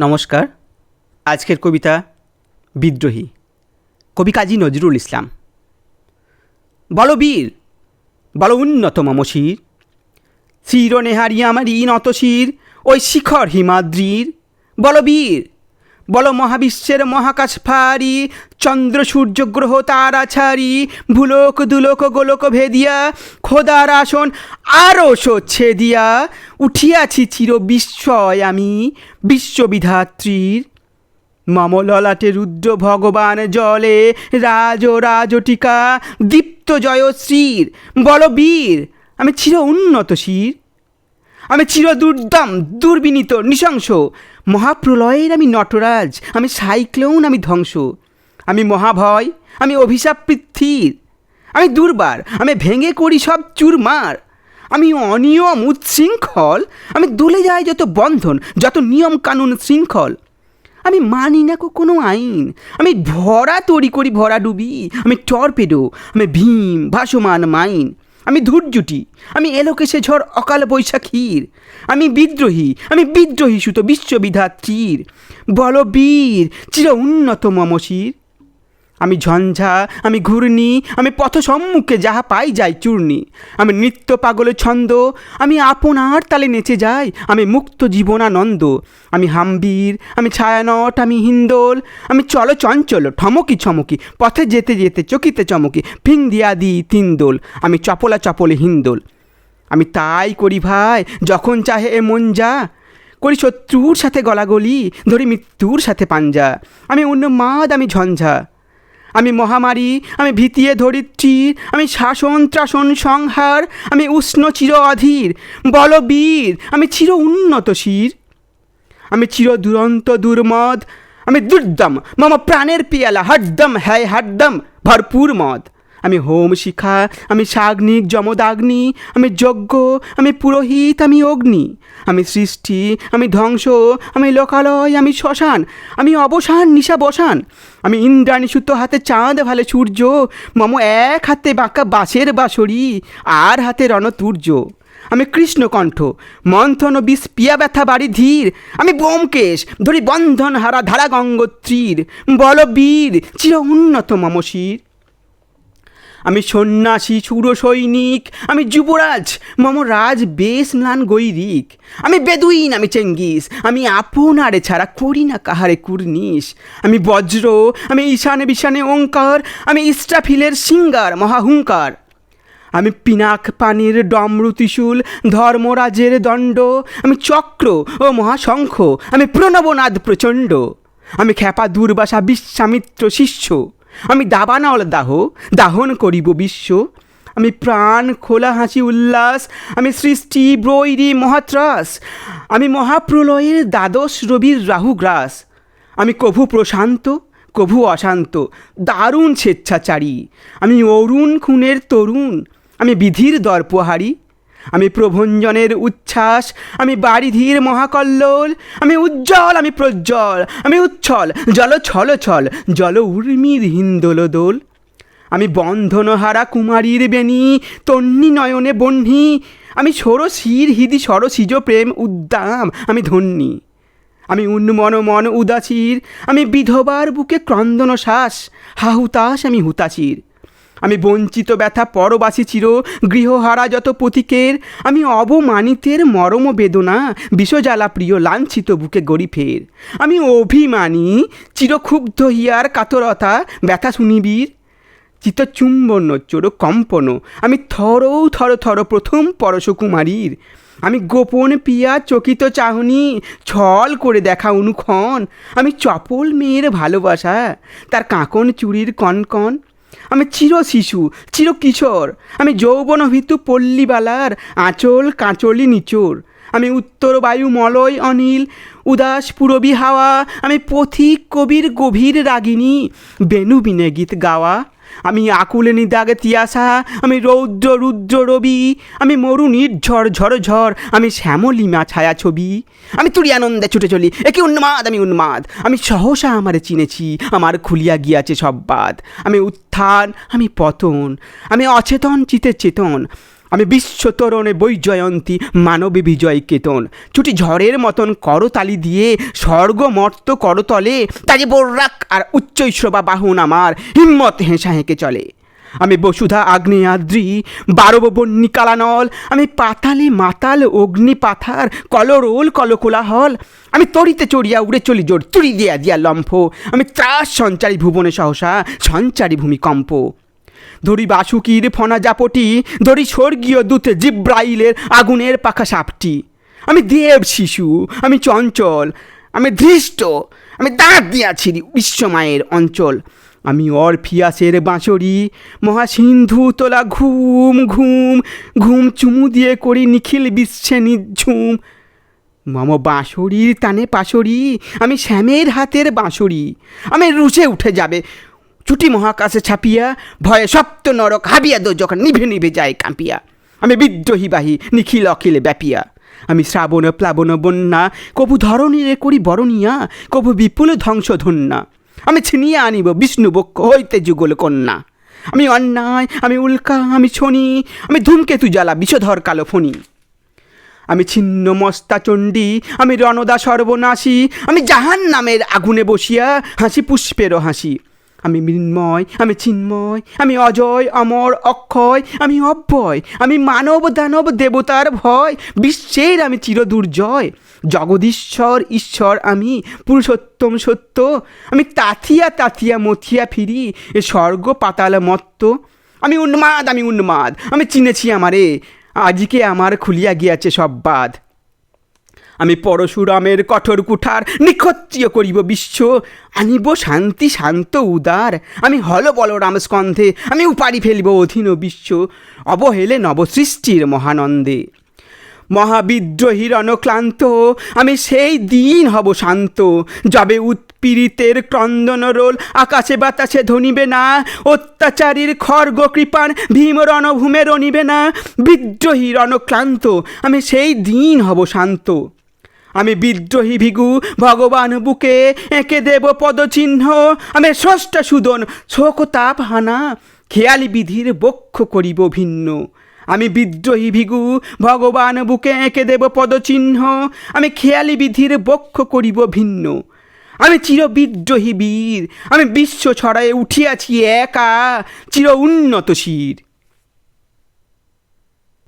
নমস্কার। আজকের কবিতা বিদ্রোহী। কবি কাজী নজরুল ইসলাম। বলো বীর, বলো উন্নত মমশির চিরনেহারি আমারই নত শির, ওই শিখর হিমাদ্রির। বলো বীর বলো মহাবিশ্বের মহাকাশ ফারি চন্দ্র, সূর্য, গ্রহ, তারা ছাড়ি ভুলোক, দুলোক, গোলক ভেদিয়া, খোদার আসন আরও সচ্ছে দিয়া, উঠিয়াছি চির বিস্ময় আমি বিশ্ববিধাত্রীর। মম ললাটে রুদ্র ভগবান জলে রাজ রাজটিকা, দীপ্ত জয়শ্রীর বল বীর আমি চির উন্নত শির। আমি চির দুর্দম, দুর্বিনীত, নৃশংস। মহাপ্রলয়ের আমি নটরাজ, আমি সাইক্লোন, আমি ধ্বংস। আমি মহাভয়, আমি অভিশাপ পৃথ্বীর। আমি দুর্বার, আমি ভেঙে করি সব চুরমার। আমি অনিয়ম, উচ্ছৃঙ্খল, আমি দলে যাই যত বন্ধন, যত নিয়ম কানুন শৃঙ্খল। আমি মানি না কোনো আইন। আমি ভরা তড়ি করি ভরা ডুবি। আমি টর্পেডো, আমি ভীম, ভাসমান মাইন। আমি ধৈর্যটি আমি এলোকেশে ঝড়, অকাল বৈশাখীর। আমি বিদ্রোহী আমি বিদ্রোহী সুত বিশ্ববিধাত্রীর। বলবীর, চির উন্নত মমশির আমি ঝঞ্ঝা, আমি ঘূর্ণি, আমি পথ সম্মুখে যাহা পাই যাই চূর্ণি। আমি নৃত্য পাগলের ছন্দ, আমি আপনার তালে নেচে যাই, আমি মুক্ত জীবনানন্দ। আমি হাম্বির, আমি ছায়ানট, আমি হিন্দোল, আমি চলো চঞ্চল, ঠমকি ছমকি, পথে যেতে যেতে চকিতে চমকি, ফিং দিয়া দি তিনদোল আমি চপলা চপলে হিন্দোল। আমি তাই করি ভাই, যখন চাহে এ মন যা। করি শত্রুর সাথে গলাগলি, ধরি মৃত্যুর সাথে পাঞ্জা। আমি অন্য মাদ আমি ঝঞ্ঝা। আমি মহামারী, আমি ভীতিয়ে ধরিত্রীর আমি শাসন, ত্রাসন, সংহার, আমি উষ্ণ চির অধীর বলবীর আমি চির উন্নত শির। আমি চির দুরন্ত দুর্মদ, আমি দুর্দম, মম প্রাণের পিয়ালা, হরদম, হ্যায়, হরদম, ভরপুর মদ। আমি হোম শিখা, আমি সাগ্নিক যমদাগ্নি, আমি যজ্ঞ, আমি পুরোহিত, আমি অগ্নি। আমি সৃষ্টি, আমি ধ্বংস, আমি লোকালয়, আমি শ্মশান, আমি অবসান, নিশা বসান। আমি ইন্দ্রাণী সুত হাতে চাঁদ, ভালে সূর্য, মম এক হাতে বাঁকা বাঁশের বাঁশরি আর হাতে রণতুর্য। আমি কৃষ্ণকণ্ঠ, মন্থন বিষ পিয়া ব্যথা বাড়ি ধীর। আমি বোমকেশ ধরি বন্ধন হারা ধারা গঙ্গোত্রীর বলবীর, চির উন্নত মমশির। আমি সন্ন্যাসী সুর সৈনিক আমি যুবরাজ, মম রাজ বেশ ম্লান গৈরিক। আমি বেদুইন, আমি চেঙ্গিস, আমি আপনারে ছাড়া করি না কাহারে কুর্নিশ। আমি বজ্র, আমি ঈশানে বিশানে ওঙ্কার আমি ইস্টাফিলের সিঙ্গার, মহাহুঙ্কার। আমি পিনাক পানির ডমরু ত্রিশূল ধর্মরাজের দণ্ড। আমি চক্র ও মহাশঙ্খ, আমি প্রণবনাদ প্রচণ্ড। আমি খ্যাপা দুর্বাসা বিশ্বামিত্র শিষ্য। আমি দাবা দাবানল দাহ, দাহন করিব বিশ্ব। আমি প্রাণ খোলা হাসি উল্লাস, আমি সৃষ্টি ব্রৈরি মহাত্রাস। আমি মহাপ্রলয়ের দ্বাদশ রবির রাহুগ্রাস আমি কভু প্রশান্ত, কভু অশান্ত, দারুণ স্বেচ্ছাচারী। আমি অরুণ খুনের তরুণ। আমি বিধির দর্পহারি আমি প্রভঞ্জনের উচ্ছ্বাস, আমি বারিধির মহাকল্লোল, আমি উজ্জ্বল, আমি প্রজ্জ্বল, আমি উচ্ছল, জল ছল ছল, জল উর্মির হিন্দোল দোল আমি বন্ধনহারা কুমারীর বেণী, তন্নি নয়নে বহ্নি আমি ষোড়শীর হৃদি সরসিজ প্রেম উদ্দাম, আমি ধন্যী। আমি উন্মন মন উদাসীর, আমি বিধবার বুকে ক্রন্দন শ্বাস হাহুতাস আমি হুতাশির। আমি বঞ্চিত ব্যথা পরবাসী চির গৃহহারা যত পথিকের, আমি অবমানিতের মরম বেদনা বিষজ্বালা প্রিয় লাঞ্ছিত বুকে গরিফের আমি অভিমানী, চিরক্ষুব্ধ হিয়ার কাতরতা, ব্যথা শুনিবির চিত্তচুম্বন, চোর কম্পন, আমি থর থর থর প্রথম পরশকুমারীর। আমি গোপন পিয়া চকিত চাহনি, ছল করে দেখা অনুক্ষণ। আমি চপল মেয়ের ভালোবাসা, তার কাঁকন চুরির কনকন। আমি চির শিশু, চির কিশোর। আমি যৌবন ভিতু পল্লীবালার আঁচল কাঁচলি নিচোর। আমি উত্তর বায়ু মলয় অনিল, উদাস পুরবী হাওয়া। আমি পথিক কবির গভীর রাগিনী, বেনু বিনে গীত গাওয়া। আমি আকুলে নিদাগে তিয়াসা, আমি রৌদ্র রুদ্র রবি, আমি মরু নির্ঝর ঝড় ঝড় আমি শ্যামলিমা ছায়া ছবি। আমি তুরি আনন্দে ছুটে চলি, একে উন্মাদ, আমি উন্মাদ। আমি সহসা আমারে চিনেছি, আমার খুলিয়া গিয়াছে সব বাদ। আমি উত্থান, আমি পতন, আমি অচেতন, চিতে চেতন। আমি বিশ্ব বিশ্বতরণে বৈজয়ন্তী, মানবী বিজয় কেতন। ছুটি ঝড়ের মতন করতালি দিয়ে, স্বর্গ মর্ত করতলে, তাজে বোর্রাক আর উচ্চৈশ্রবা বাহন আমার, হিম্মত হেঁসা হেঁকে চলে। আমি বসুধা আগ্নেয়াদ্রি, বারব বন্যী কালানল, আমি পাতালে মাতাল অগ্নি পাথার, কলরোল কলকোলাহল। আমি তরিতে চড়িয়া উড়ে চলি জোর তুড়ি দিয়া দিয়া লম্ফ। আমি ত্রাস সঞ্চারী ভুবনে সহসা, সঞ্চারী ভূমিকম্প। ধরি বাসুকির ফনা জাপটি, ধরি স্বর্গীয় দূতে জিব্রাইলের আগুনের পাখা সাপটি। আমি দেব শিশু, আমি চঞ্চল, আমি ধৃষ্ট, আমি দাঁত দিয়াছি বিশ্বমায়ের অঞ্চল। আমি অরফিয়াসের বাঁশরি, মহাসিন্ধু তোলা ঘুম ঘুম ঘুম চুমু দিয়ে করি নিখিল বিশ্বে নিঝুম। মম বাঁশরির টানে পাশরি, আমি শ্যামের হাতের বাঁশরি, আমি রুষে উঠে যাবে ছুটি মহাকাশে ছাপিয়া, ভয়ে সপ্ত নরক হাবিয়া দো যখন নিভে নিভে যায় কাঁপিয়া। আমি বিদ্রোহী বাহী, নিখিল অখিলে ব্যাপিয়া। আমি শ্রাবণ, প্লাবন, বন্যা, কবু ধরণীরে করি বরণিয়া, কবু বিপুল ধ্বংস ধন্যা আমি ছিনিয়ে আনিব বিষ্ণু বক্ষ হইতে যুগল কন্যা। আমি অন্যায়, আমি উল্কা, আমি ছনি আমি ধূমকেতু জ্বালা, বিষধর কালো ফণি। আমি ছিন্ন মস্তা চণ্ডী, আমি রণদা সর্বনাশী, আমি জাহান নামের আগুনে বসিয়া হাসি পুষ্পেরও হাসি। আমি মৃন্ময়, আমি চিন্ময়, আমি অজয়, অমর, অক্ষয়, আমি অব্যয়, আমি মানব, দানব, দেবতার ভয়, বিশ্বের আমি চিরদুর্জয়। জগদীশ্বর, ঈশ্বর আমি, পুরুষোত্তম সত্য, আমি তাথিয়া তাথিয়া মথিয়া ফিরি, এ স্বর্গ পাতাল মত্ত। আমি উন্মাদ আমি উন্মাদ, আমি চিনেছি আমারে, আজকে আমার খুলিয়া গিয়াছে সব বাদ আমি পরশুরামের কঠোর কুঠার নিখচ্চিয় করিব বিশ্ব। আনিব শান্তি, শান্ত, উদার। আমি হল বলরাম স্কন্ধে, আমি উপাড়ি ফেলিব অধীন বিশ্ব। অবহেলে নবসৃষ্টির মহানন্দে। মহাবিদ্রোহীর অনক্লান্ত আমি সেই দিন হব শান্ত। যবে উৎপীড়িতের ক্রন্দন রোল, আকাশে বাতাসে ধনিবে না। অত্যাচারীর খর্গ কৃপান ভীম রণভূমে রনিবে না। বিদ্রোহীর অনক্লান্ত আমি সেই দিন হব শান্ত। আমি বিদ্রোহী ভিগু, ভগবান বুকে এঁকে দেব পদচিহ্ন। আমি ষষ্ঠ সুদন শোকতাপ হানা, খেয়ালি বিধির বক্ষ করিব ভিন্ন। আমি বিদ্রোহী ভিগু, ভগবান বুকে এঁকে দেব পদচিহ্ন। আমি খেয়ালি বিধির বক্ষ করিব ভিন্ন। আমি চির বিদ্রোহী বীর, আমি বিশ্ব ছড়ায় উঠিয়াছি একা, চির উন্নত শির।